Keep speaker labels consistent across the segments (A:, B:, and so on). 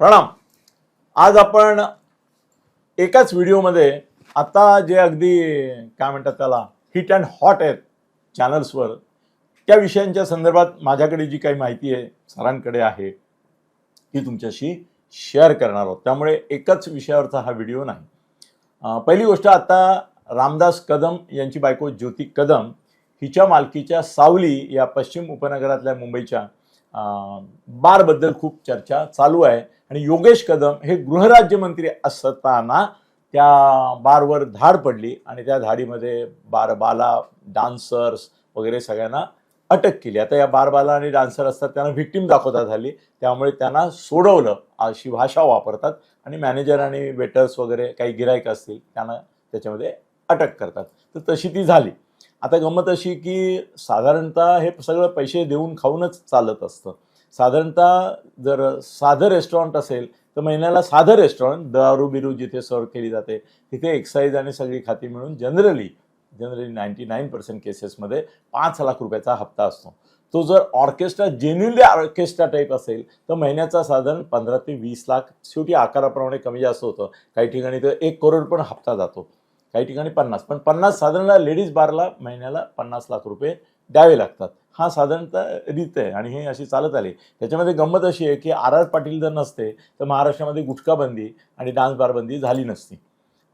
A: प्रणाम. आज आपण एकाच व्हिडिओमध्ये आता जे अगदी काय म्हणतात त्याला हिट अँड हॉट आहेत चॅनल्सवर त्या विषयांच्या संदर्भात माझ्याकडे जी काही माहिती आहे सरांकडे आहे ती तुमच्याशी शेअर करणार आहोत. त्यामुळे एकाच विषयावरचा हा व्हिडिओ नाही. पहिली गोष्ट आता रामदास कदम यांची बायको ज्योती कदम हिच्या मालकीच्या सावली या पश्चिम उपनगरातल्या मुंबईच्या बारबद्दल खूप चर्चा चालू आहे. आणि योगेश कदम हे गृहराज्यमंत्री असताना त्या बारवर धाड पडली आणि त्या धाडीमध्ये बारबाला डान्सर्स वगैरे सगळ्यांना अटक केली. आता या बारबाला आणि डान्सर असतात त्यांना व्हिक्टीम दाखवतात झाली. त्यामुळे त्यांना सोडवलं. अशी भाषा वापरतात आणि मॅनेजर आणि वेटर्स वगैरे काही गिरायक असतील त्यांना त्याच्यामध्ये अटक करतात. तर तशी ती झाली. आता गंमत अशी की साधारणतः हे सगळं पैसे देऊन खाऊनच चालत असतं. साधारणतः जर साधं रेस्टॉरंट असेल तर महिन्याला साधं रेस्टॉरंट दारू बिरू जिथे सर्व केली जाते तिथे एक्साईज आणि सगळी खाती मिळून generally generally ninety nine percent केसेसमध्ये पाच लाख रुपयाचा हप्ता असतो. तो जर ऑर्केस्ट्रा जेन्युनली ऑर्केस्ट्रा टाईप असेल तर महिन्याचा साधारण पंधरा ते वीस लाख शेवटी आकाराप्रमाणे कमी जास्त होतं. काही ठिकाणी तर एक करोड पण हप्ता जातो. काही ठिकाणी पन्नास. पण पन्नास साधारण लेडीज बारला महिन्याला पन्नास लाख रुपये द्यावे लागतात. हा साधारणतः रीत आहे आणि हे अशी चालत आली. त्याच्यामध्ये गंमत अशी आहे की आर आर पाटील जर नसते तर महाराष्ट्रामध्ये गुटखाबंदी आणि डान्स बारबंदी झाली नसती.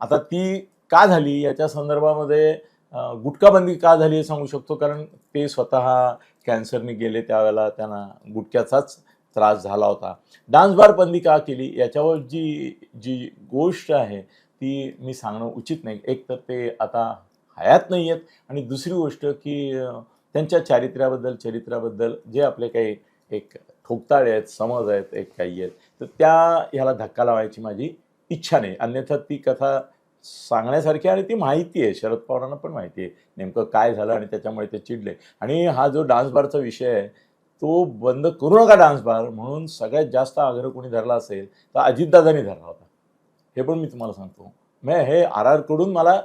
A: आता ती का झाली? याच्या संदर्भामध्ये अं, गुटखाबंदी का झाली हे सांगू शकतो कारण ते स्वतः कॅन्सरने गेले त्यावेळेला त्यांना गुटख्याचाच त्रास झाला होता. डान्स बार बंदी का केली? याच्यावर जी जी गोष्ट आहे ती मी सांगणं उचित नाही. एक तर ते आता हयात नाही आहेत आणि दुसरी गोष्ट की त्यांच्या चारित्र्याबद्दल चरित्राबद्दल जे आपले काही एक ठोकताळे आहेत समज आहेत एक काही आहेत तर त्या ह्याला धक्का लावायची माझी इच्छा नाही. अन्यथा ती कथा सांगण्यासारखी आणि ती माहिती आहे. शरद पवारांना पण माहिती आहे नेमकं काय झालं आणि त्याच्यामुळे ते चिडले. आणि हा जो डान्स बारचा विषय आहे तो बंद करू नका डान्स बार म्हणून सगळ्यात जास्त आग्रह कोणी धरला असेल तर अजितदादांनी धरला होता. हे पण मी तुम्हाला सांगतो. मग हे आर आरकडून मला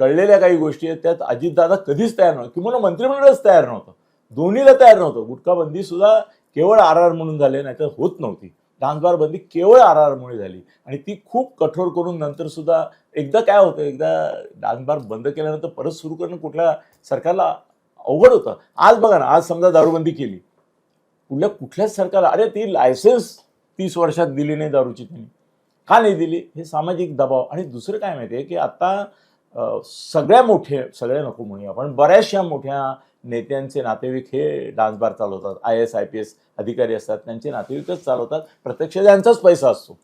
A: कळलेल्या काही गोष्टी आहेत त्यात अजितदादा कधीच तयार नव्हतं किंवा मंत्रिमंडळच तयार नव्हतं. दोन्हीला तयार नव्हतं. गुटखाबंदी सुद्धा केवळ आर आर म्हणून झाले नाही तर होत नव्हती. डान्सबार बंदी केवळ आर आरमुळे झाली. आणि ती खूप कठोर करून नंतर सुद्धा एकदा काय होतं एकदा डान्सबार बंद केल्यानंतर परत सुरू करणं कुठल्या सरकारला अवघड होतं. आज बघा ना आज समजा दारूबंदी केली. कुठल्या कुठल्याच सरकारला अरे ती लायसन्स तीस वर्षात दिली नाही दारूची त्यांनी. का नाही दिली? हे सामाजिक दबाव. आणि दुसरं काय माहिती आहे की आता सगळ्या मोठे सगळ्या नको म्हणूया पण बऱ्याचशा मोठ्या नेत्यांचे नातेवाईक हे डान्स बार चालवतात. I S I P S अधिकारी असतात त्यांचे नातेवाईकच चालवतात. प्रत्यक्ष त्यांचाच पैसा असतो.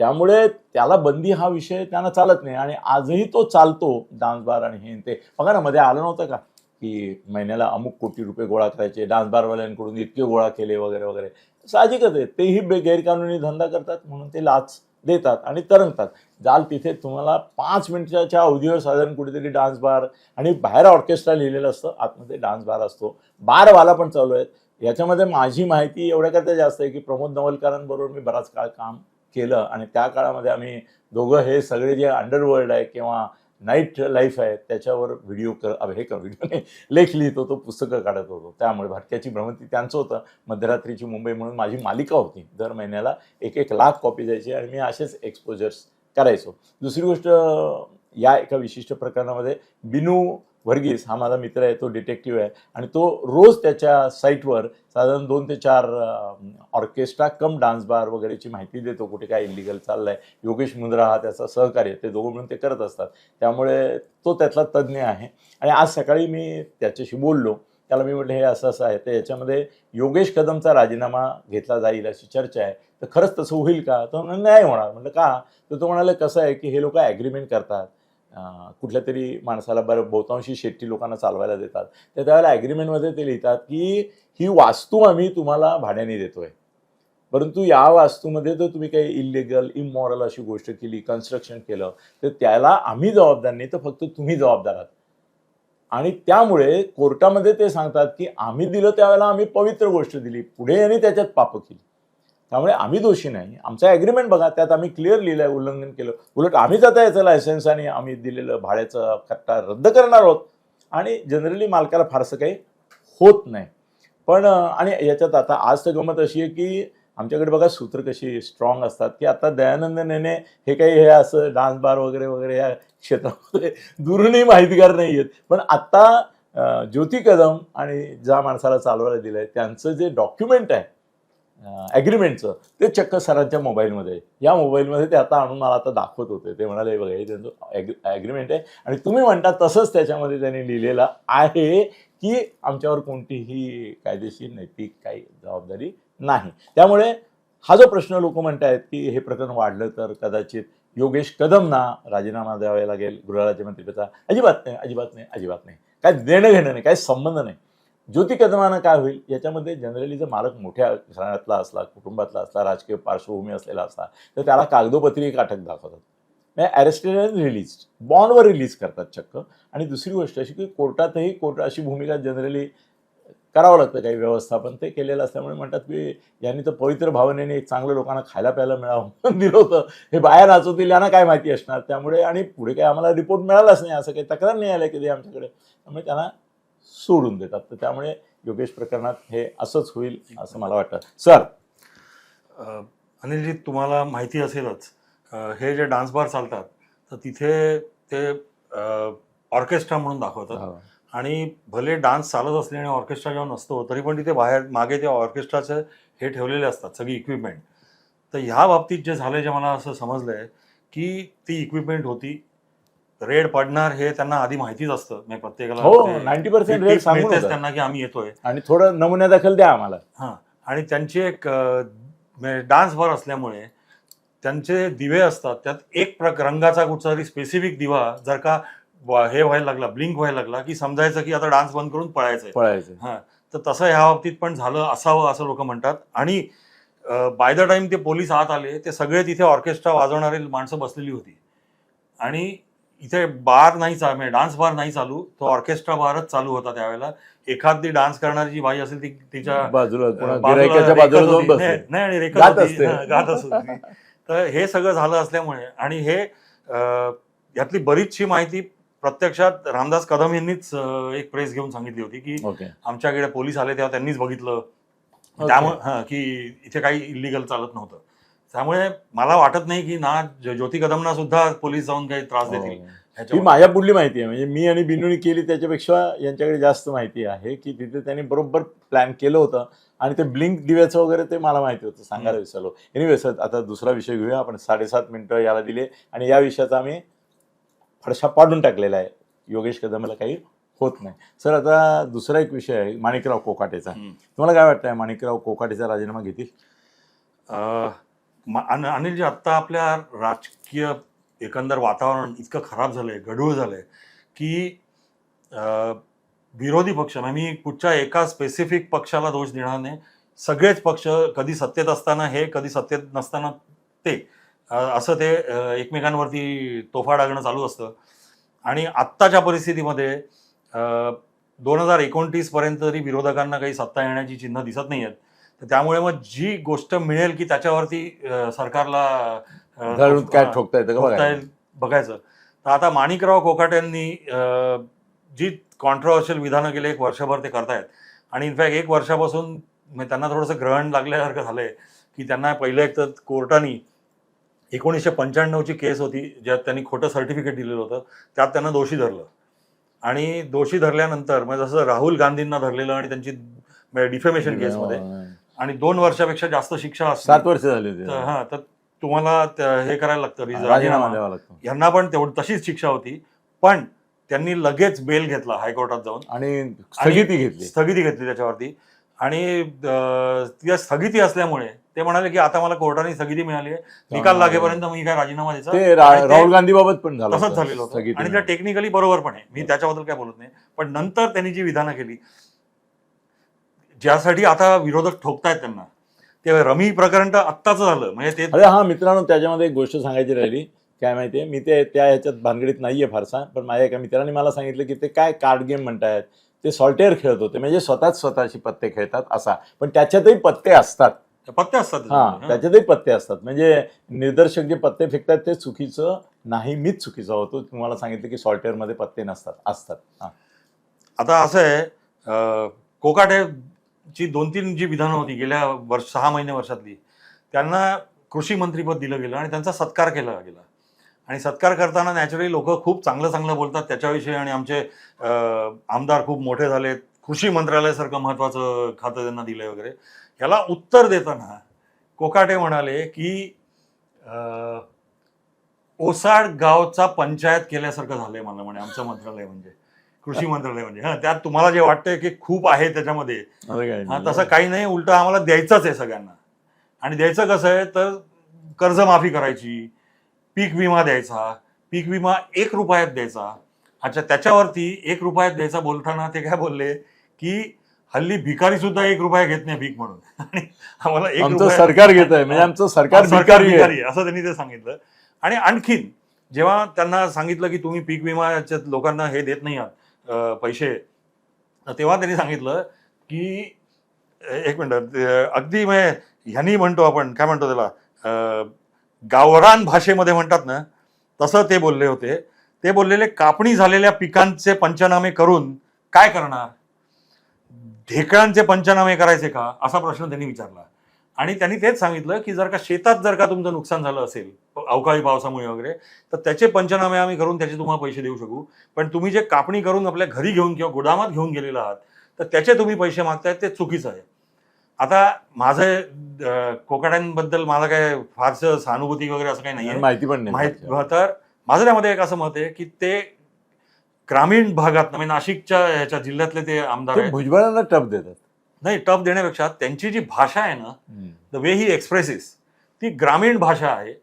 A: त्यामुळे त्याला बंदी हा विषय त्यांना चालत नाही आणि आजही तो चालतो डान्स बार आणि हे ते. बघा ना मध्ये आलं नव्हतं का की महिन्याला अमुक कोटी रुपये गोळा करायचे डान्स बारवाल्यांकडून इतके गोळा केले वगैरे वगैरे. साहजिकच आहे. तेही बे गैरकानूनी धंदा करतात म्हणून ते लाच. देतात आणि तरंगतात. जाल तिथे तुम्हाला पाच मिनिटाच्या अवधीवर साधारण कुठेतरी डान्स बार आणि बाहेर ऑर्केस्ट्रा लिहिलेलं असतं आतमध्ये डान्स बार असतो. बारवाला पण चालू आहेत. याच्यामध्ये माझी माहिती एवढ्या करता जास्त आहे की प्रमोद नवलकरांबरोबर मी बराच काळ काम केलं आणि त्या काळामध्ये आम्ही दोघं हे सगळे जे अंडरवर्ल्ड आहे किंवा नाईट लाईफ आहे त्याच्यावर व्हिडिओ कर हे कर व्हिडिओ नाही लेख लिहितो तो पुस्तकं काढत होतो. त्यामुळे भटक्याची भ्रमंती त्यांचं होतं. मध्यरात्रीची मुंबई म्हणून माझी मालिका होती. दर महिन्याला एक एक लाख कॉपी द्यायची आणि मी असेच एक्सपोजर्स करायचो. दुसरी गोष्ट या एका विशिष्ट प्रकरणामध्ये बिनू वर्गीस हा माझा मित्र आहे तो डिटेक्टिव्ह आहे. आणि तो रोज त्याच्या साईटवर साधारण दोन ते चार ऑर्केस्ट्रा कम डान्स बार वगैरेची माहिती देतो कुठे काय इलिगल चाललंय. योगेश मुंद्रा हा त्याचा सहकार्य ते दोघं मिळून ते करत असतात. त्यामुळे तो त्यातला तज्ज्ञ आहे. आणि आज सकाळी मी त्याच्याशी बोललो. त्याला मी म्हटलं हे असं असं आहे. तर याच्यामध्ये योगेश कदमचा राजीनामा घेतला जाईल अशी चर्चा आहे. तर खरंच तसं होईल का? तर नाही होणार. म्हटलं का? तर तो म्हणाले कसं आहे की हे लोक ॲग्रीमेंट करतात. कुठल्या तरी माणसाला बरं बहुतांशी शेट्टी लोकांना चालवायला देतात. तर त्यावेळेला ॲग्रीमेंटमध्ये ते लिहितात की ही वास्तू आम्ही तुम्हाला भाड्याने देतोय. परंतु या वास्तूमध्ये जर तुम्ही काही इलिगल इमॉरल अशी गोष्ट केली कन्स्ट्रक्शन केलं तर त्याला आम्ही जबाबदार नाही तर फक्त तुम्ही जबाबदार आहात. आणि त्यामुळे कोर्टामध्ये ते सांगतात की आम्ही दिलं त्यावेळेला आम्ही पवित्र गोष्ट दिली पुढे यांनी त्याच्यात पाप केली. त्यामुळे आम्ही दोषी नाही. आमचा ॲग्रीमेंट बघा त्यात आम्ही क्लिअर लिहिलं आहे उल्लंघन केलं. उलट आम्हीच आता याचं लायसन्स आणि आम्ही दिलेलं भाड्याचं कट्टा रद्द करणार आहोत. आणि जनरली मालकाला फारसं काही होत नाही. पण आणि याच्यात आता आज तर गमत अशी आहे की आमच्याकडे बघा सूत्र कशी स्ट्रॉंग असतात की आता दयानंद नेने हे काही हे असं डान्स बार वगैरे वगैरे या क्षेत्रामध्ये दूरूनही माहितीगार नाही आहेत. पण आत्ता ज्योती कदम आणि ज्या माणसाला चालवायला दिलं आहे त्यांचं जे डॉक्युमेंट आहे ॲग्रीमेंटचं ते चक्क सरांच्या मोबाईलमध्ये. या मोबाईलमध्ये ते आता आणून मला आता दाखवत होते. ते म्हणाले बघा हे त्यांचं ॲग्रीमेंट आहे. आणि तुम्ही म्हणता तसंच त्याच्यामध्ये त्यांनी लिहिलेलं आहे की आमच्यावर कोणतीही कायदेशीर नैतिक काही जबाबदारी नाही. त्यामुळे हा जो प्रश्न लोक म्हणतायत की हे प्रकरण वाढलं तर कदाचित योगेश कदमना राजीनामा द्यावा लागेल गृहराज्यमंत्रीपदा अजिबात नाही अजिबात नाही अजिबात नाही. काय देणं घेणं नाही काय संबंध नाही. ज्योती कदमानं काय होईल? याच्यामध्ये जनरली जर मालक मोठ्या घराण्यातला असला कुटुंबातला असला राजकीय पार्श्वभूमी असलेला असला तर त्याला कागदोपत्री एक अटक दाखवतात. म्हणजे अरेस्टेड आणि रिलीज बॉन्डवर रिलीज करतात चक्क. आणि दुसरी गोष्ट अशी की कोर्टातही कोर्ट अशी भूमिका जनरली करावं लागतं. काही व्यवस्थापन ते केलेलं असल्यामुळे म्हणतात की यांनी तर पवित्र भावनेने एक चांगलं लोकांना खायला प्यायला मिळावं दिलं होतं. हे बाहेर नाचवतील यांना काय माहिती असणार? त्यामुळे आणि पुढे काही आम्हाला रिपोर्ट मिळालाच नाही. असं काही तक्रार नाही आलं कधी आमच्याकडे. त्यामुळे त्यांना सोडून देतात. तर त्यामुळे योगेश प्रकरणात हे असंच होईल असं मला वाटतं. सर.
B: अनिलजी तुम्हाला माहिती असेलच हे जे डान्स बार चालतात तर तिथे ते ऑर्केस्ट्रा म्हणून दाखवतात. आणि भले डान्स चालत असले आणि ऑर्केस्ट्रा जेव्हा नसतो तरी पण तिथे बाहेर मागे ते ऑर्केस्ट्राचं हे ठेवलेले असतात सगळी इक्विपमेंट तर ह्या बाबतीत जे झालं जे मला असं समजलं आहे की ती इक्विपमेंट होती रेड पडणार हे त्यांना आधी माहितीच असतं. प्रत्येकाला
A: हो
B: ते-
A: 90%
B: ती
A: रेड
B: tip
A: सांगून
B: मिळतेच
A: होतं.
B: त्यांना की आम्ही येतोय.
A: आणि थोडं नमुन्या दाखल द्या आम्हाला.
B: हां. आणि त्यांची एक डान्स बार असल्यामुळे त्यांचे दिवे असतात त्यात एक प्रक रंगाचा कुठचा तरी स्पेसिफिक दिवा जर का वा- हे व्हायला लागला ब्लिंक व्हायला लागला की समजायचं की आता डान्स बंद करून पळायचंय.
A: पळायचं
B: हां. तर तसं ह्या बाबतीत पण झालं असावं असं लोक म्हणतात. आणि बाय द टाइम ते पोलीस आत आले ते सगळे तिथे ऑर्केस्ट्रा वाजवणारी माणसं बसलेली होती. आणि इथे बार नाही चालू म्हणजे डान्स बार नाही चालू तो ऑर्केस्ट्रा बारच चालू होता त्यावेळेला. एखादी डान्स करणारी जी बाई असेल ती तिच्या
A: बाजूला
B: नाही
A: गात. असते.
B: तर हे सगळं झालं असल्यामुळे आणि हे यातली बरीचशी माहिती प्रत्यक्षात रामदास कदम यांनीच एक प्रेस घेऊन सांगितली होती की आमच्याकडे पोलीस आले तेव्हा त्यांनीच बघितलं. त्यामुळे की इथे काही इलिगल चालत नव्हतं. त्यामुळे मला वाटत नाही की ना ज्यो- ज्योती कदमना सुद्धा पोलीस जाऊन काही त्रास देतील.
A: हो. ही
B: ह्याच्यावर.
A: माझ्या पुढली माहिती आहे. म्हणजे मी आणि बिनुनी केली त्याच्यापेक्षा यांच्याकडे जास्त माहिती आहे की तिथे त्यांनी बरोबर प्लॅन केलं होतं आणि ते ब्लिंक दिव्याचं वगैरे ते मला माहिती होतं. सांगायला विसरलो. एनिवे सर आता दुसरा विषय घेऊया. आपण साडेसात मिनिटं याला दिले आणि या विषयाचा आम्ही फडशा पाडून टाकलेला आहे. योगेश कदमला काही होत नाही. सर आता दुसरा एक विषय आहे माणिकराव कोकाटेचा.
B: हम्म.
A: तुम्हाला काय वाटतंय माणिकराव कोकाटेचा राजीनामा घेतील?
B: अं, अन- अनिलजी आत्ता आपल्या राजकीय एकंदर वातावरण इतकं खराब झालं आहे गढूळ झालं आहे की विरोधी पक्ष म्हणजे मी कुठच्या एका स्पेसिफिक पक्षाला दोष देणार नाही. सगळेच पक्ष कधी सत्तेत असताना हे कधी सत्तेत नसताना ते. असं ते एकमेकांवरती तोफा डागणं चालू असतं. आणि आत्ताच्या परिस्थितीमध्ये दोन हजार एकोणतीसपर्यंत तरी विरोधकांना काही सत्ता येण्याची चिन्ह दिसत नाही आहेत तर त्यामुळे मग जी गोष्ट मिळेल की त्याच्यावरती सरकारला
A: काय
B: हा,
A: ठोकता येतं
B: ठोकता येईल बघायचं. तर आता माणिकराव कोकाटेंनी अं, जी कॉन्ट्रोवर्शियल विधानं गेले एक वर्षभर ते करतायत. आणि इनफॅक्ट एक वर्षापासून म्हणजे त्यांना थोडंसं ग्रहण लागल्यासारखं झालंय की त्यांना पहिलं एक तर कोर्टाने एकोणीसशे पंच्याण्णवची केस होती ज्यात त्यांनी खोटं सर्टिफिकेट दिलेलं होतं त्यात त्यांना दोषी धरलं. आणि दोषी धरल्यानंतर म्हणजे जसं राहुल गांधींना धरलेलं आणि त्यांची डिफेमेशन केसमध्ये आणि दोन वर्षापेक्षा जास्त शिक्षा असते
A: सात वर्ष झाली होती.
B: हा तर तुम्हाला त्या- हे करायला लागतं रिज-
A: राजीनामा
B: राजीनामा.
A: द्यावा लागतो.
B: यांना पण तेवढ तशीच शिक्षा होती पण त्यांनी लगेच बेल घेतला हायकोर्टात जाऊन.
A: आणि स्थगिती घेतली.
B: स्थगिती घेतली त्याच्यावरती. आणि अं, त्या स्थगिती असल्यामुळे ते म्हणाले की आता मला कोर्टाने स्थगिती मिळाली आहे निकाल लागेपर्यंत मी काय राजीनामा द्यायचा?
A: ते रा-
B: आणि ते
A: राहुल गांधी बाबत पण झालं
B: तसंच
A: होतं.
B: झालेलं होतं.
A: स्थगिती
B: आणि त्या टेक्निकली बरोबर पण आहे. मी त्याच्याबद्दल काय बोलत नाही. पण नंतर त्यांनी जी विधानं केली ज्यासाठी आता विरोधक ठोकतायत त्यांना. ते रमी प्रकरण तर आत्ताच झालं. म्हणजे ते
A: अरे हा मित्रांनो त्याच्यामध्ये एक गोष्ट सांगायची राहिली. काय माहितीये? मी ते त्या ह्याच्यात भानगडीत नाहीये फारसा पण माझ्या एका मित्राने मला सांगितलं की ते काय कार्ड गेम म्हणतायत. ते सॉल्टेअर खेळत होते. म्हणजे स्वतःच स्वतःशी पत्ते खेळतात असा. पण त्याच्यातही पत्ते असतात.
B: पत्ते असतात
A: हा. त्याच्यातही पत्ते असतात. म्हणजे निर्दर्शक जे पत्ते फेकतात ते चुकीचं नाही. मीच चुकीचं होतो. तुम्हाला सांगितलं की सॉल्टेअरमध्ये पत्ते नसतात असतात.
B: आता असं आहे कोकाटे ची दोन तीन जी विधानं होती गेल्या वर्ष सहा महिने वर्षातली त्यांना कृषी मंत्रीपद दिलं गेलं आणि त्यांचा सत्कार केला गेला. आणि सत्कार करताना नॅचरली लोक खूप चांगलं चांगलं बोलतात त्याच्याविषयी आणि आमचे आमदार खूप मोठे झालेत. कृषी मंत्रालयासारखं महत्वाचं खातं त्यांना दिलंय वगैरे. याला उत्तर देताना कोकाटे म्हणाले की ओसाड गावचा पंचायत केल्यासारखं झालंय मला म्हणे आमचं मंत्रालय म्हणजे. कृषी मंत्रालय म्हणजे. हा त्यात तुम्हाला जे वाटतंय की खूप आहे त्याच्यामध्ये हा. तसं काही नाही उलट आम्हाला द्यायचंच आहे सगळ्यांना. आणि द्यायचं कसं आहे तर कर्जमाफी करायची पीक विमा द्यायचा पीक विमा एक रुपयात द्यायचा. अच्छा त्याच्यावरती एक रुपयात द्यायचा बोलताना ते काय बोलले की हल्ली भिकारी सुद्धा एक रुपया घेत नाही पीक म्हणून. आणि आम्हाला एक रुपया-
A: सरकार घेत आहे म्हणजे आमचं सरकार भिकारी
B: असं त्यांनी ते सांगितलं. आणि आणखीन जेव्हा त्यांना सांगितलं की तुम्ही पीक विमाच्या लोकांना हे देत नाही आहात पैसे. तेव्हा त्यांनी सांगितलं की एक मिनटं अगदी म्हणजे ह्यांनी म्हणतो आपण काय म्हणतो त्याला गावरान भाषेमध्ये म्हणतात ना तसं ते बोलले होते. ते बोललेले कापणी झालेल्या पिकांचे पंचनामे करून काय करणार? ढेकळांचे पंचनामे करायचे का? असा प्रश्न त्यांनी विचारला. आणि त्यांनी तेच सांगितलं की जर का शेतात जर का तुमचं नुकसान झालं असेल अवकाळी पावसामुळे वगैरे तर त्याचे पंचनामे आम्ही करून त्याचे तुम्हाला पैसे देऊ शकू. पण तुम्ही जे कापणी करून आपल्या घरी घेऊन किंवा गोदामात घेऊन गेलेला आहात तर त्याचे तुम्ही पैसे मागतायत ते चुकीचं आहे. आता माझं अं, कोकाट्यांबद्दल मला काय फारसं सहानुभूती वगैरे असं काही नाही
A: माहिती पण नाही
B: माहीत तर माझं त्यामध्ये एक असं मत आहे की ते ग्रामीण भागात म्हणजे नाशिकच्या ह्याच्या जिल्ह्यातले ते आमदार
A: भुजबळांना टप देतात.
B: नाही टप देण्यापेक्षा त्यांची जी भाषा आहे ना द वे ही एक्सप्रेसेस ती ग्रामीण भाषा आहे.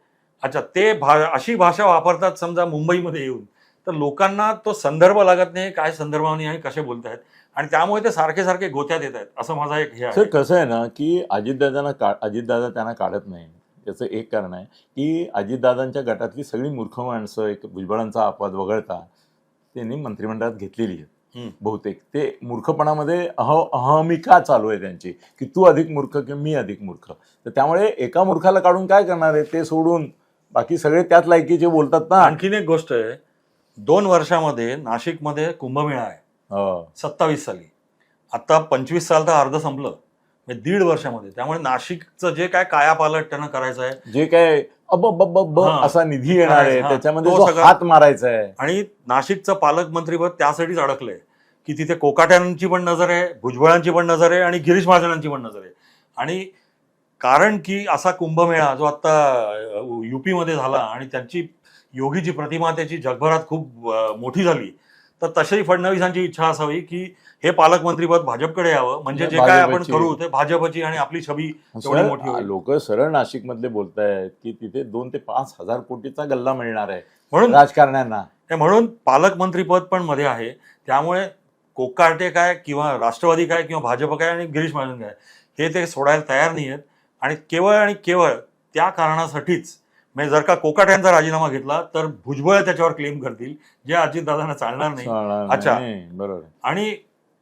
B: अच्छा ते भा अशी भाषा वापरतात समजा मुंबईमध्ये येऊन तर लोकांना तो संदर्भ लागत नाही काय संदर्भाने आणि कसे बोलतायत? आणि त्यामुळे ते सारखे सारखे गोत्यात येत आहेत असं माझा एक हे
A: सर
B: आहे
A: कसं आहे ना की अजितदादांना का अजितदादा त्यांना काढत नाही. त्याचं एक कारण आहे की अजितदादांच्या गटातली सगळी मूर्ख माणसं एक भुजबळांचा अपवाद वगळता त्यांनी मंत्रिमंडळात घेतलेली आहेत. बहुतेक. ते मूर्खपणामध्ये अह अहमिका चालू आहे त्यांची की तू अधिक मूर्ख किंवा मी अधिक मूर्ख. तर त्यामुळे एका मूर्खाला काढून काय करणार आहे ते सोडून बाकी सगळे त्याच लायकीचे बोलतात ना.
B: आणखीन एक गोष्ट आहे दोन वर्षामध्ये नाशिकमध्ये कुंभमेळा आहे.
A: हो.
B: सत्तावीस साली. आता पंचवीस साल तर अर्ध संपलं. दीड वर्षामध्ये. त्यामुळे नाशिकचं जे काय कायापालट त्यांना करायचं आहे
A: जे काय अब ब ब ब. असा निधी येणार आहे. त्याच्यामध्ये हात मारायचा आहे.
B: आणि नाशिकचं पालकमंत्रीपद त्यासाठीच अडकलंय. की तिथे कोकाट्यांची पण नजर आहे भुजबळांची पण नजर आहे आणि गिरीश महाजनांची पण नजर आहे आणि कारण की असा कुंभमेळा जो आता युपी मध्ये झाला आणि त्यांची योगीची प्रतिमा त्याची जगभरात खूप मोठी झाली तर तशी फडणवीसांची इच्छा असावी की हे पालकमंत्रीपद भाजपकडे यावं म्हणजे जे काय आपण. करू ते भाजपची आणि आपली छबी मोठी
A: लोक सरळ नाशिक मधले बोलतायत की तिथे दोन ते पाच हजार कोटीचा गल्ला मिळणार आहे
B: म्हणून
A: राजकारण्यांना
B: हे म्हणून पालकमंत्रीपद पण मध्ये आहे त्यामुळे कोकाटे काय किंवा राष्ट्रवादी काय किंवा भाजप काय आणि गिरीश महाजन काय हे ते सोडायला तयार नाही आहेत आणि केवळ आणि केवळ त्या कारणासाठीच म्हणजे जर का कोकाट्यांचा राजीनामा घेतला तर भुजबळ त्याच्यावर क्लेम करतील. जे अजितदादांना चालणार नाही. अच्छा.
A: बरोबर.
B: आणि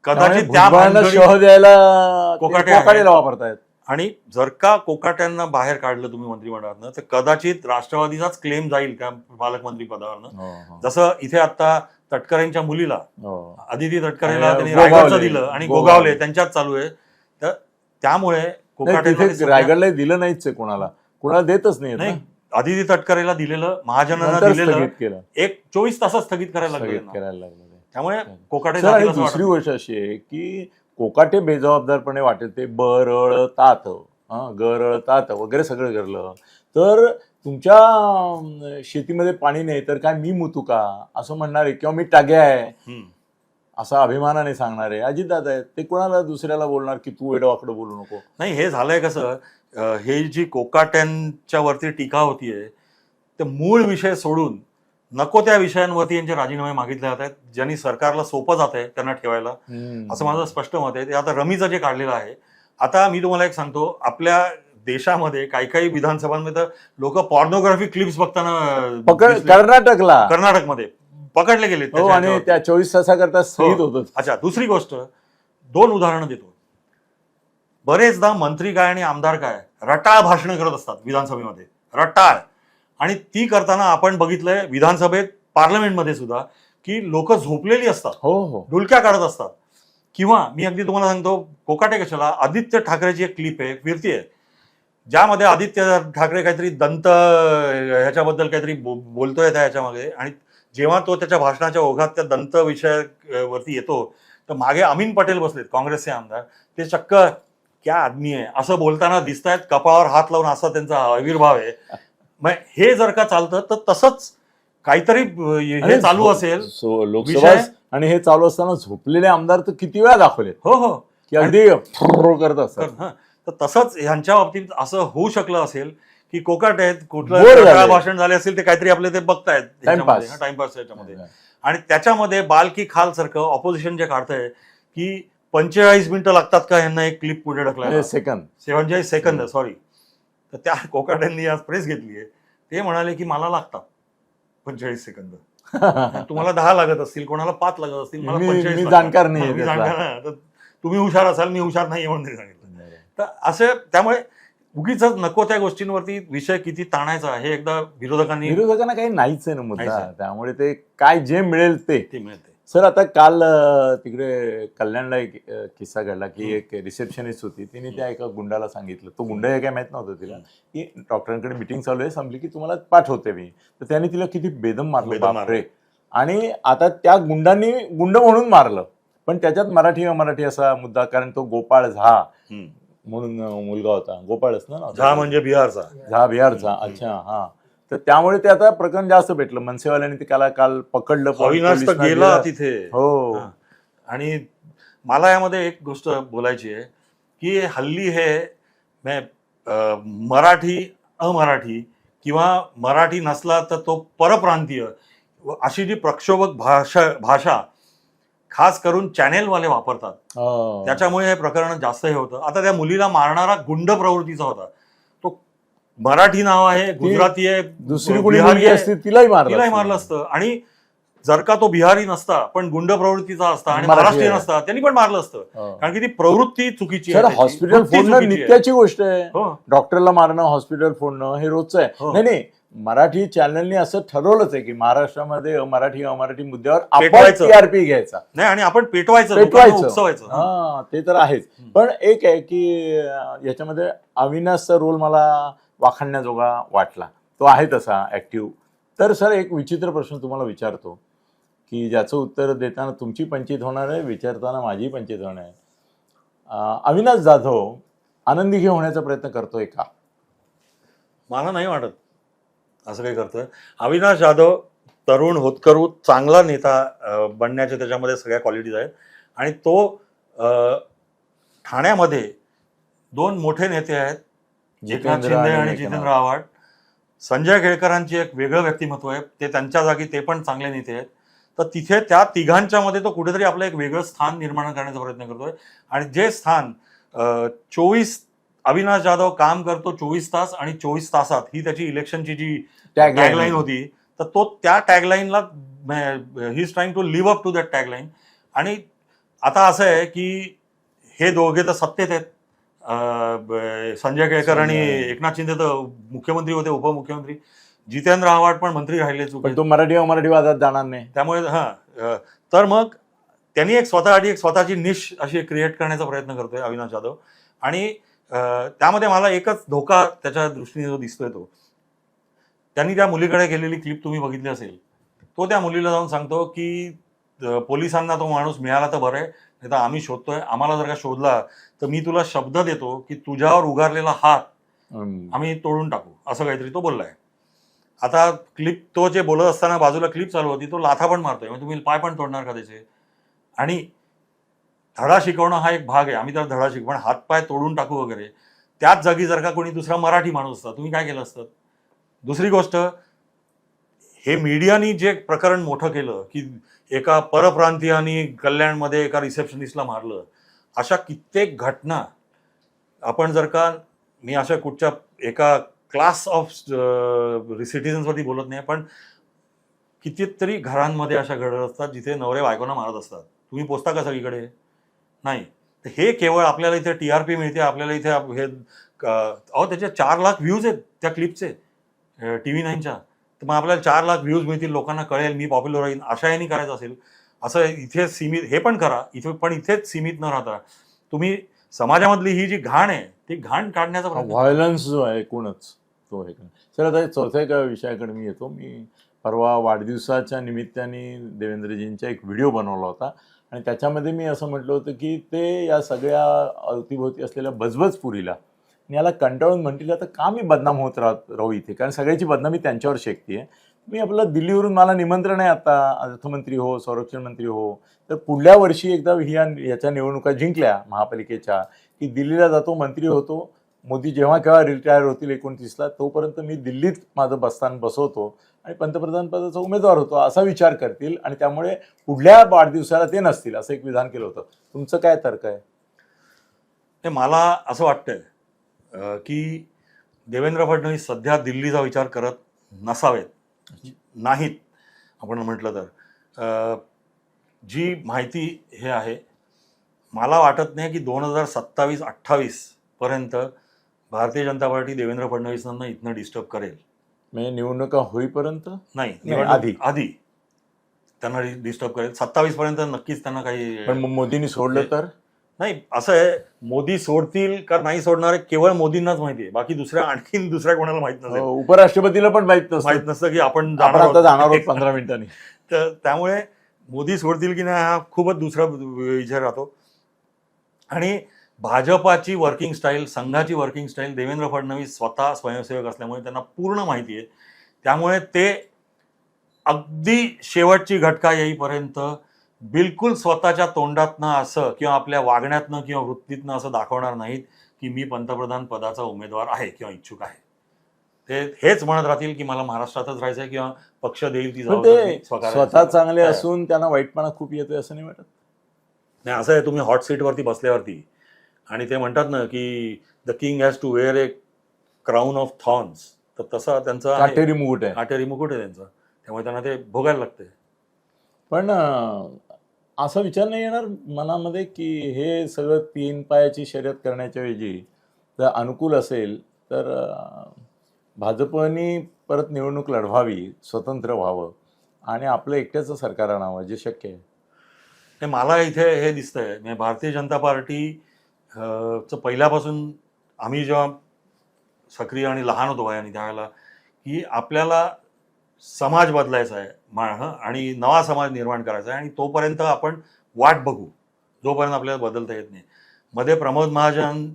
B: कदाचित त्या
A: द्यायला
B: कोकाटे
A: वापरतायत.
B: आणि जर का कोकाट्यांना बाहेर काढलं तुम्ही मंत्रिमंडळातनं तर कदाचित राष्ट्रवादीचाच क्लेम जाईल त्या पालकमंत्री पदावरनं.
A: हो, हो,
B: जसं इथे आता तटकरेंच्या मुलीला
A: हो.
B: आदिती तटकरेला त्यांनी. रायगडचं दिलं आणि
A: गोगावले.
B: त्यांच्यात चालू आहे तर त्यामुळे
A: रायगडला दिलं नाहीच आहे कोणाला कोणाला देतच नाही
B: आदिती तटकरेला दिलेलं महाजनांना दिलेलं एक चोवीस तासात स्थगित करायला लागलं. त्यामुळे कोकाटे
A: दुसरी
B: वाटतं.
A: गोष्ट अशी आहे की कोकाटे बेजबाबदारपणे वाटेल ते बरळतात हा गरळतात वगैरे सगळं करलं तर तुमच्या शेतीमध्ये पाणी नाही तर काय मी मुतू का? असं म्हणणार आहे किंवा मी टाग्या आहे. असं अभिमानाने सांगणार. आहे अजितदादा आहेत ते कोणाला दुसऱ्याला बोलणार की तू एडवाकडं बोलू नको?
B: नाही हे झालंय कसं हे जी कोकाट्यांच्या वरती टीका होतीये ते मूळ विषय सोडून नको त्या विषयांवरती यांचे राजीनामे मागितले जात आहेत. ज्यांनी सरकारला सोपं जात आहे त्यांना ठेवायला. असं माझं स्पष्ट मत आहे. ते आता रमीचं जे काढलेलं आहे आता मी तुम्हाला एक सांगतो आपल्या देशामध्ये काही काही विधानसभांमध्ये तर लोक पॉर्नोग्राफी क्लिप्स बघताना
A: पकड
B: दिसले.
A: कर्नाटकला.
B: कर्नाटकमध्ये. पकडले गेले
A: हो आणि त्या चोवीस तासाकरता
B: हो.
A: होत.
B: अच्छा दुसरी गोष्ट. दोन उदाहरणं देतो. बरेचदा मंत्री काय आणि आमदार काय रटाळ भाषणं करत असतात विधानसभेमध्ये. रटाळ. आणि ती करताना आपण बघितलंय विधानसभेत पार्लमेंटमध्ये सुद्धा की लोक झोपलेली असतात.
A: हो हो.
B: डुलक्या काढत असतात. किंवा मी अगदी तुम्हाला सांगतो कोकाटे कशाला आदित्य ठाकरेची एक क्लिप आहे फिरती आहे ज्यामध्ये आदित्य ठाकरे काहीतरी दंत ह्याच्याबद्दल काहीतरी बो- बोलतोय त्या ह्याच्यामध्ये आणि जेव्हा तो त्याच्या भाषणाच्या ओघात त्या दंत विषयावरती येतो तर मागे अमीन पटेल बसलेत काँग्रेसचे आमदार. ते चक्क क्या आदमी आहे. असं बोलताना दिसत आहेत कपाळावर हात लावून असा त्यांचा आविर्भाव आहे. मग हे जर का चालतं तर तसंच काहीतरी हे चालू असेल.
A: लोकसभा आणि हे चालू असताना झोपलेले आमदार तर किती वेळा दाखवले
B: हो हो.
A: की अगदी करत असतात.
B: तर तसंच ह्यांच्या बाबतीत असं होऊ शकलं असेल की कोकाट आहेत कुठलं भाषण झाले असेल ते काहीतरी आपले ते बघतायत. टाइमपास याच्यामध्ये आणि त्याच्यामध्ये बाल की खाल सारखं ऑपोजिशन जे काढतंय की पंचेचाळीस मिनिटं लागतात का यांना एक क्लिप पुढे ढकलायला?
A: सेकंद
B: सेव्हनचाळीस सेकंद सॉरी तर त्या कोकाट्यांनी आज प्रेस घेतली आहे ते म्हणाले की मला लागतात पंचेचाळीस सेकंद तुम्हाला दहा लागत असतील कोणाला पाच लागत असतील मला
A: मी-
B: 45
A: मी
B: लागतात.
A: जाणकार
B: नाही. तुम्ही हुशार असाल मी हुशार नाही म्हणून सांगितलं. तर असे त्यामुळे उगीच नको त्या गोष्टींवरती विषय किती ताणायचा हे एकदा विरोधकांनी
A: विरोधकांना काही नाहीच आहे ना मुद्दा. त्यामुळे ते काय जे मिळेल ते.
B: ते मिळते
A: सर आता काल तिकडे कल्याणला एक किस्सा घडला की एक रिसेप्शनिस्ट होती. तिने त्या एका गुंडाला सांगितलं. तो गुंड हे काय माहीत नव्हतं तिला. की डॉक्टरांकडे मिटिंग चालू आहे. संपली की तुम्हाला पाठवते मी. तर त्याने तिला किती बेदम मारलं. बापरे. आणि आता त्या गुंडांनी गुंड म्हणून मारलं. पण त्याच्यात मराठी मराठी असा मुद्दा कारण तो गोपाळ झा. म्हणून मुलगा होता. गोपाळच ना?
B: झा म्हणजे बिहारचा.
A: झा बिहारचा. अच्छा हा. तर त्यामुळे ते आता प्रकरण जास्त भेटलं. मनसेवाल्यांनी ते त्याला काल पकडलं
B: अविनाश तर गेला. तिथे.
A: हो.
B: आणि मला यामध्ये एक गोष्ट बोलायची आहे की हल्ली हे मराठी अमराठी किंवा मराठी नसला तर तो परप्रांतीय अशी जी प्रक्षोभक भाषा भाषा खास करून चॅनेलवाले वापरतात
A: हो.
B: त्याच्यामुळे हे प्रकरण जास्त हे होतं आता त्या मुलीला मारणारा गुंड प्रवृत्तीचा होता तो मराठी नाव आहे गुजराती आहे
A: दुसरी तिलाही मारलं
B: तिलाही
A: असतं.
B: मारलं असतं आणि जर का तो बिहारी नसता पण गुंड प्रवृत्तीचा असता आणि महाराष्ट्रीयन
A: आहे.
B: असता त्यांनी पण मारलं असतं
A: हो.
B: कारण की ती प्रवृत्ती चुकीची.
A: हॉस्पिटल फोडणं. नित्याची गोष्ट आहे
B: हो
A: डॉक्टरला मारणं हॉस्पिटल फोडणं हे रोजचं आहे. नाही नाही मराठी चॅनलनी असं ठरवलंच आहे की महाराष्ट्रामध्ये मराठी अमराठी मुद्द्यावर आपण
B: पेटवायचं.
A: टीआरपी घ्यायचा.
B: नाही आणि आपण पेटवायचं लोकांना
A: पेटवायचं. हा ते तर आहेच.
B: हम्म.
A: पण एक आहे की अं, याच्यामध्ये अविनाशचा रोल मला वाखाणण्याजोगा वाटला. तो आहे तसा ऍक्टिव्ह तर सर एक विचित्र प्रश्न तुम्हाला विचारतो की ज्याचं उत्तर देताना तुमची पंचित होणार आहे विचारताना माझी पंचित होणार आहे. अं, अविनाश जाधव आनंदी घे होण्याचा प्रयत्न करतोय का?
B: मला नाही वाटत. असं काही करतोय. अविनाश जाधव तरुण होतकरू चांगला नेता अं, बनण्याचे त्याच्यामध्ये सगळ्या क्वालिटीज आहेत. आणि तो ठाण्यामध्ये दोन मोठे नेते आहेत एकनाथ
A: जितेंद्र
B: शिंदे आणि. जितेंद्र आव्हाड. संजय केळकरांची एक वेगळं व्यक्तिमत्व आहे. ते त्यांच्या जागी ते पण चांगले नेते आहेत. तर तिथे त्या तिघांच्या मध्ये तो कुठेतरी आपलं एक वेगळं स्थान निर्माण करण्याचा प्रयत्न करतोय. आणि जे स्थान चोवीस अविनाश जाधव काम करतो चोवीस तास आणि चोवीस तासात. ही त्याची इलेक्शनची जी टॅगलाईन होती तर तो त्या टॅगलाईनला he is trying to live up to that tagline आणि आता असं आहे की हे दोघे तर सत्तेत आहेत. संजय केळकर आणि. एकनाथ शिंदे तर मुख्यमंत्री होते उपमुख्यमंत्री. जितेंद्र आव्हाड पण मंत्री राहिले
A: तो मराठी अमराठी वादात जाणार नाही.
B: त्यामुळे हा तर मग त्यांनी एक स्वतःसाठी एक स्वतःची निश अशी क्रिएट करण्याचा प्रयत्न करतोय अविनाश जाधव. आणि त्यामध्ये मला एकच धोका त्याच्या दृष्टीने जो दिसतोय तो. त्यांनी त्या मुलीकडे गेलेली क्लिप तुम्ही बघितली असेल. तो त्या मुलीला जाऊन सांगतो की पोलिसांना तो माणूस मिळाला तर बरं आहे नाही तर आम्ही शोधतोय. आम्हाला जर का शोधला तर मी तुला शब्द देतो की तुझ्यावर उगारलेला हात. आम्ही तोडून टाकू. असं काहीतरी तो बोललाय. आता क्लिप तो जे बोलत असताना बाजूला क्लिप चालू होती तो लाथा पण मारतोय. म्हणजे तुम्ही पाय पण तोडणार का त्याचे? आणि धडा शिकवणं हा एक भाग आहे. आम्ही तर धडा शिकवू. पण हातपाय तोडून टाकू वगैरे त्याच जागी जर का कोणी दुसरा मराठी माणूस असता तुम्ही काय केलं असतं? दुसरी गोष्ट हे मीडियानी जे प्रकरण मोठं केलं की एका परप्रांतीयांनी कल्याणमध्ये एका रिसेप्शनिस्टला मारलं अशा कित्येक घटना आपण जर का मी अशा कुठच्या एका क्लास ऑफ सिटिझन्सवरती बोलत नाही पण कितीतरी घरांमध्ये अशा घडत असतात जिथे नवरे बायकोना मारत असतात. तुम्ही पोचता का सगळीकडे? नाही. तर हे केवळ आपल्याला इथे टी आर पी मिळते आपल्याला इथे हे अहो त्याचे चार लाख व्ह्यूज आहेत त्या क्लिपचे टी व्ही नाईनच्या तर मग आपल्याला चार लाख व्ह्यूज मिळतील लोकांना कळेल मी पॉप्युलर होईन अशा यांनी करायचं असेल. असं इथे सीमित हे पण करा इथे पण इथेच सीमित न राहता. तुम्ही समाजामधली ही जी घाण आहे ती घाण काढण्याचा
A: व्हायलन्स जो आहे एकूणच तो हे सर आता चौथ्या एका विषयाकडे मी येतो. मी परवा वाढदिवसाच्या निमित्ताने देवेंद्रजींचा एक व्हिडिओ बनवला होता. आणि त्याच्यामध्ये मी असं म्हटलं होतं की ते या सगळ्या अवतीभोवती असलेल्या बजबजपुरीला आणि याला कंटाळून म्हणतील आता का मी बदनाम होत राहत राहू इथे? कारण सगळ्याची बदनामी त्यांच्यावर शेकते. मी आपलं दिल्लीवरून मला निमंत्रण आहे आता अर्थमंत्री हो संरक्षण मंत्री हो. तर पुढल्या वर्षी एकदा ह्या याच्या निवडणुका जिंकल्या महापालिकेच्या की दिल्लीला जातो मंत्री होतो. मोदी जेव्हा केव्हा रिटायर होतील एकोणतीसला तोपर्यंत मी दिल्लीत माझं बसस्थान बसवतो. आणि पंतप्रधान पदाचा उमेदवार होतो असा विचार करतील आणि त्यामुळे पुढल्या वाढदिवसाला ते नसतील असं एक विधान केलं होतं. तुमचं काय तर्क आहे?
B: ते मला असं वाटतंय की देवेंद्र फडणवीस सध्या दिल्लीचा विचार करत नसावेत. नाहीत आपण म्हटलं तर. जी माहिती हे आहे मला वाटत नाही की दोन हजार सत्तावीस अठ्ठावीसपर्यंत भारतीय जनता पार्टी देवेंद्र फडणवीसांना इथनं डिस्टर्ब करेल.
A: म्हणजे निवडणुका होईपर्यंत?
B: नाही
A: आधी.
B: आधी. त्यांना डिस्टर्ब करेल. सत्तावीस पर्यंत नक्कीच त्यांना काही
A: पण मोदींनी सोडलं तर?
B: नाही असं आहे मोदी सोडतील का नाही सोडणार आहे केवळ मोदींनाच माहिती आहे. बाकी दुसऱ्या आणखीन दुसऱ्या कोणाला माहीत नसेल.
A: अं, उपराष्ट्रपतीला पण माहीत नसतं.
B: माहीत नसतं की आपण जाणार.
A: पंधरा मिनिटांनी.
B: तर त्यामुळे मोदी सोडतील की नाही हा खूपच दुसरा विचार राहतो. आणि भाजपाची वर्किंग स्टाईल संघाची वर्किंग स्टाईल देवेंद्र फडणवीस स्वतः स्वयंसेवक असल्यामुळे त्यांना पूर्ण माहिती आहे त्यामुळे ते अगदी शेवटची घटका येईपर्यंत बिलकुल स्वतःच्या तोंडातनं असं किंवा आपल्या वागण्यातनं किंवा वृत्तीतनं असं दाखवणार नाहीत की मी पंतप्रधान पदाचा उमेदवार आहे किंवा इच्छुक आहे ते हेच म्हणत राहतील की मला महाराष्ट्रातच राहायचं आहे किंवा पक्ष देईल ती.
A: स्वतः चांगले
B: काय?
A: असून त्यांना वाईटपणा खूप येतोय असं नाही वाटत
B: नाही असं आहे तुम्ही हॉट सीटवरती बसल्यावरती आणि ते म्हणतात ना की the king has to wear a crown of thorns तर तसा त्यांचा.
A: काटेरी मुकुट आहे.
B: काटेरी मुकुट आहे त्यांचा. त्यामुळे त्यांना ते भोगायला लागते
A: पण असा विचार नाही येणार मनामध्ये की हे सगळं तीन पायाची शर्यत करण्याच्या ऐवजी जर अनुकूल असेल तर भाजपनी परत निवडणूक लढवावी स्वतंत्र व्हावं आणि आपलं एकट्याचं सरकार आणावं जे शक्य आहे.
B: मला इथे हे दिसतंय. म्हणजे भारतीय जनता पार्टी चं पहिल्यापासून आम्ही जेव्हा सक्रिय आणि लहान होतो वयाने त्यावेळेला की आपल्याला समाज बदलायचा आहे मा आणि नवा समाज निर्माण करायचा आहे आणि तोपर्यंत आपण वाट बघू. जोपर्यंत आपल्याला बदलता येत नाही. मध्ये प्रमोद महाजन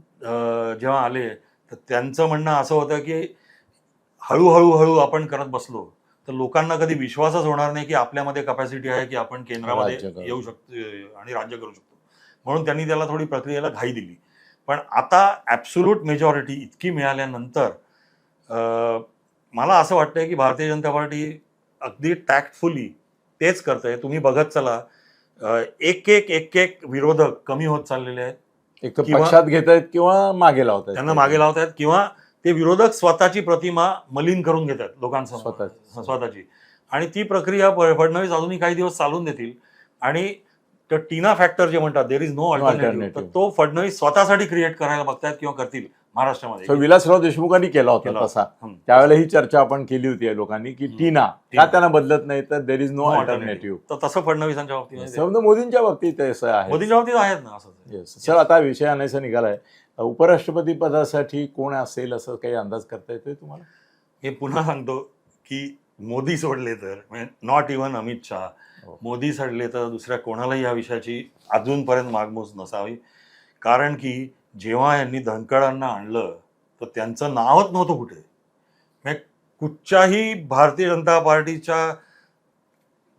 B: जेव्हा आले तर त्यांचं म्हणणं असं होतं की हळूहळू हळू आपण करत बसलो तर लोकांना कधी विश्वासच होणार नाही की आपल्यामध्ये कपॅसिटी आहे की आपण केंद्रामध्ये. येऊ शकतो आणि राज्य करू शकतो म्हणून त्यांनी त्याला थोडी प्रक्रियेला घाई दिली. पण आता ॲब्सोल्यूट मेजॉरिटी इतकी मिळाल्यानंतर मला असं वाटतंय की भारतीय जनता पार्टी अगदी टॅक्टफुली तेच करते तुम्ही बघत चला एक एक एक एक विरोधक कमी होत चाललेले आहेत.
A: एक तर पक्षात घेत आहेत किंवा मागे लावत आहेत.
B: त्यांना मागे लावत आहेत किंवा ते विरोधक स्वतःची प्रतिमा मलिन करून घेतात लोकांसमोर.
A: स्वतःची.
B: आणि ती प्रक्रिया फडणवीस अजूनही काही दिवस चालून देतील. आणि तर टीना फॅक्टर जे म्हणतात देर इज नो अल्टरनेटिव्ह तर. तो फडणवीस स्वतःसाठी क्रिएट करायला बघतायत किंवा करतील महाराष्ट्रामध्ये
A: विलासराव देशमुखांनी केला होता. तसा
B: हं.
A: त्यावेळेला ही चर्चा आपण केली होती या लोकांनी की. टीना का. त्यांना बदलत नाही तर देर इज नो अल्टरनेटिव्ह
B: तर तसं फडणवीसांच्या बाबतीत
A: समजा मोदींच्या बाबतीत आहे
B: मोदींच्या बाबतीत आहेत ना असं.
A: सर आता विषय आणायचा निघालाय उपराष्ट्रपती पदासाठी कोण असेल असं काही अंदाज करता येतोय तुम्हाला
B: हे पुन्हा सांगतो की मोदी सोडले तर नॉट इवन अमित शहा.
A: हो.
B: मोदी सोडले तर दुसऱ्या कोणालाही या विषयाची अजूनपर्यंत मागमूस नसावी. कारण की जेव्हा यांनी धनकडांना आणलं तर त्यांचं नावच नव्हतं कुठे. म्हणजे कुठच्याही भारतीय जनता पार्टीच्या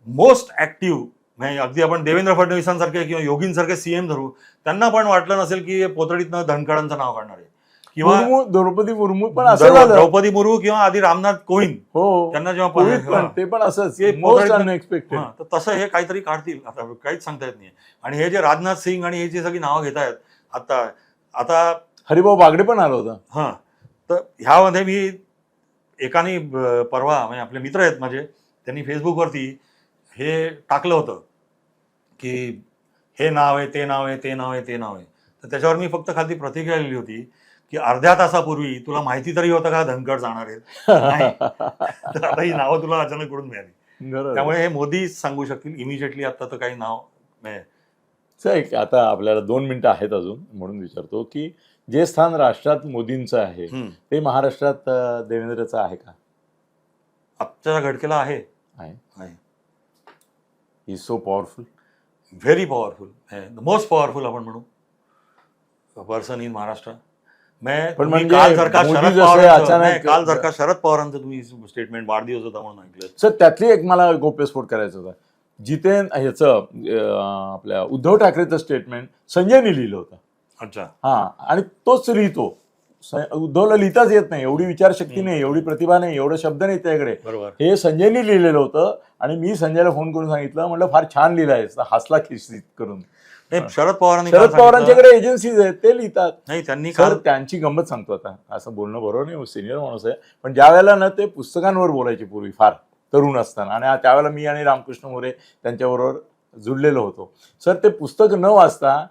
B: मोस्ट ऍक्टिव्ह म्हणजे अगदी आपण देवेंद्र फडणवीसांसारखे किंवा योगींसारखे सीएम धरू त्यांना पण वाटलं नसेल की पोतडीतनं धनकडांचं नाव काढणार आहे. किंवा
A: मुर्मू द्रौपदी मुर्मू पण असं झालं.
B: द्रौपदी मुर्मू किंवा आधी रामनाथ कोविंद
A: हो
B: त्यांना जेव्हा
A: ते पण
B: हा, तर तसं हे काहीतरी काढतील. आता काहीच सांगता येत नाही. आणि हे जे राजनाथ सिंग आणि हे जे सगळी नावं घेत आहेत आता आता
A: हरिभाऊ बागडे पण आलं होतं.
B: हा तर ह्यामध्ये मी एकाने परवा म्हणजे आपले मित्र आहेत माझे त्यांनी फेसबुकवरती हे टाकलं होतं की हे नाव आहे ते नाव आहे ते नाव आहे ते नाव आहे. तर त्याच्यावर मी फक्त खाली प्रतिक्रिया लिहिली होती. की अर्ध्या तासापूर्वी तुला माहिती तरी होतं का धनकड जाणार आहेत. तर आता ही नावं तुला अचानक कुठून मिळाली. त्यामुळे हे मोदी सांगू शकतील इमिजिएटली आता तर काही नाव नाही.
A: आता आपल्याला दोन मिनिटं आहेत अजून म्हणून विचारतो की जे स्थान राष्ट्रात मोदींचं आहे. ते महाराष्ट्रात देवेंद्रचं आहे का?
B: आजच्या घडकेला आहे.
A: He so powerful
B: very powerful the most powerful आपण म्हणू. पर्सन इन महाराष्ट्र
A: पण म्हणजे
B: काल जर का
A: मोदी
B: शरद
A: जसे
B: पवारांचं
A: अचानक-
B: काल जर का शरद पवारांचं तुम्ही स्टेटमेंट वाढदिवस होता म्हणून ऐकलं.
A: सर त्यातली एक मला गोप्यस्फोट करायचा होता. जितेन ह्याचं अं, आपल्या उद्धव ठाकरेचं स्टेटमेंट संजयने लिहिलं होतं.
B: अच्छा.
A: हा आणि तोच लिहितो. स- उद्धवला लिहिताच येत नाही. एवढी विचारशक्ती नाही एवढी प्रतिभा नाही एवढे शब्द नाही त्याकडे.
B: बरोबर.
A: हे संजयनी लिहिलेलं होतं आणि मी संजयला फोन करून सांगितलं. म्हटलं फार छान लिहिलं आहेस हसला खिस्तीत करून.
B: नाही शरद पवारांनी
A: शरद पवारांच्याकडे एजन्सीज आहेत ते लिहितात.
B: नाही त्यांनी
A: सर
B: काल
A: त्यांची गंमत सांगतो आता. असं बोलणं बरोबर नाही सिनियर माणूस आहे. पण ज्या वेळेला ना ते पुस्तकांवर बोलायचे पूर्वी फार तरुण असताना. आणि त्यावेळेला मी आणि रामकृष्ण मोरे त्यांच्याबरोबर जुळलेलो होतो. सर ते पुस्तक न वाचता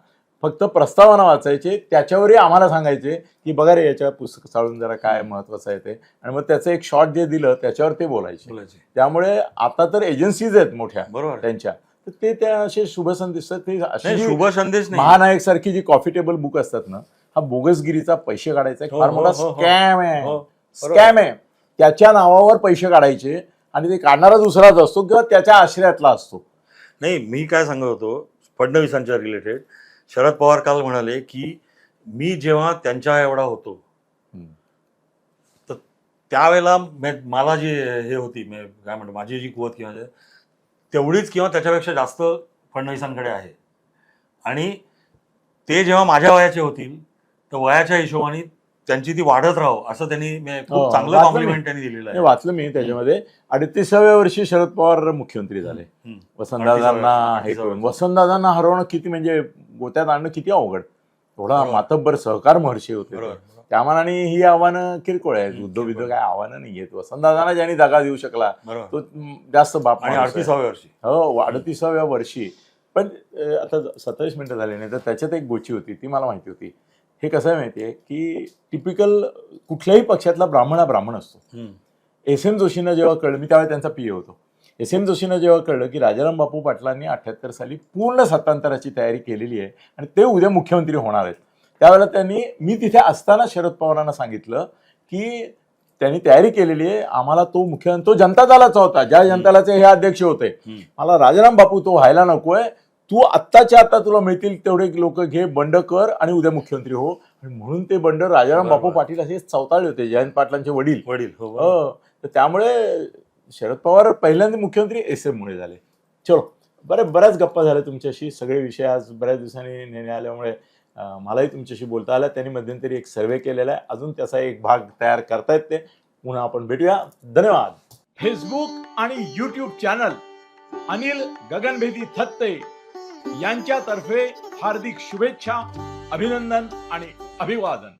A: फक्त प्रस्तावना वाचायचे त्याच्यावरही आम्हाला सांगायचे की बघा रे याच्या पुस्तक चालून जरा काय महत्वाचं आहे ते. आणि मग त्याचं एक शॉर्ट जे दिलं त्याच्यावर ते बोलायचे. त्यामुळे आता तर एजन्सीज आहेत मोठ्या
B: बरोबर.
A: त्यांच्या. तर ते त्या असे शुभ संदेश ते
B: शुभ संदेश
A: महानायक सारखी जी कॉफी टेबल बुक असतात ना हा बोगसगिरीचा पैसे काढायचा
B: हो,
A: फार
B: हो,
A: मोठा
B: हो, हो.
A: स्कॅम आहे
B: हो, बरोबर.
A: स्कॅम आहे त्याच्या नावावर पैसे काढायचे आणि ते काढणारा दुसराच असतो किंवा त्याच्या आश्रयातला असतो
B: नाही मी काय सांगत होतो फडणवीसांच्या रिलेटेड शरद पवार काल म्हणाले की मी जेव्हा त्यांच्या एवढा होतो. तर त्यावेळेला मला जी हे होती काय म्हणतो माझी जी कुवत किंवा तेवढीच किंवा त्याच्यापेक्षा जास्त फडणवीसांकडे आहे. आणि ते जेव्हा माझ्या वयाचे होतील तर वयाच्या हिशोबाने त्यांची ती वाढत राहो असं त्यांनी मे-
A: हो,
B: खूप चांगलं कॉम्प्लिमेंट त्यांनी दिलेलं आहे.
A: वाचलं मी त्याच्यामध्ये. अडतीसाव्या वर्षी शरद पवार मुख्यमंत्री झाले. वसंतदादांना हे करून. वसंतदादांना हरवणं किती म्हणजे गोत्यात आणणं किती अवघड. थोडा. मातब्बर सहकार महर्षी होते
B: बरोबर.
A: त्या मानाने ही आव्हानं किरकोळ आहेत. उद्धव काय आव्हानं नाही आहेत वसंतदादांना ज्यांनी दगा देऊ शकला तो जास्त बाप
B: आणि. अडतीसाव्या वर्षी.
A: हो अडतीसाव्या वर्षी. पण आता सत्तावीस मिनिटं झाले नाही तर त्याच्यात एक गोची होती ती मला माहिती होती. हे कसं आहे माहिती आहे की टिपिकल कुठल्याही पक्षातला ब्राह्मण हा ब्राह्मण असतो. एस एम जोशीनं जेव्हा कळलं मी त्यावेळी त्यांचा पी होतो. एस एम जोशीनं जेव्हा कळलं की राजाराम बापू पाटलांनी अठ्याहत्तर साली पूर्ण सत्तांतराची तयारी केलेली आहे आणि ते उद्या मुख्यमंत्री होणार आहेत. त्यावेळेला त्यांनी मी तिथे असताना शरद पवारांना सांगितलं की त्यांनी तयारी केलेली आहे आम्हाला तो मुख्यमंत्री तो जनता दलाचा होता ज्या जनता दलाचे हे अध्यक्ष होते. मला राजाराम बापू तो व्हायला नकोय तू आत्ताच्या आता तुला मिळतील तेवढे लोक घे बंड कर आणि उद्या मुख्यमंत्री हो. आणि म्हणून ते बंड राजाराम बापू. पाटील असे चौताळले होते जयंत पाटलांचे वडील.
B: वडील हो.
A: हो. तर त्यामुळे शरद पवार पहिल्यांदा मुख्यमंत्री एस एम मुळे झाले. चलो बरं बऱ्याच गप्पा झाल्या तुमच्याशी. सगळे विषय आज बऱ्याच दिवसांनी नेणे आल्यामुळे मलाही तुमच्याशी बोलता आलं. त्यांनी मध्यंतरी एक सर्वे केलेला आहे. अजून त्याचा एक भाग तयार करतायत ते. पुन्हा आपण भेटूया. धन्यवाद. फेसबुक आणि युट्यूब चॅनल अनिल गगनभेदी थत्ते यांच्यातर्फे हार्दिक शुभेच्छा अभिनंदन आणि अभिवादन.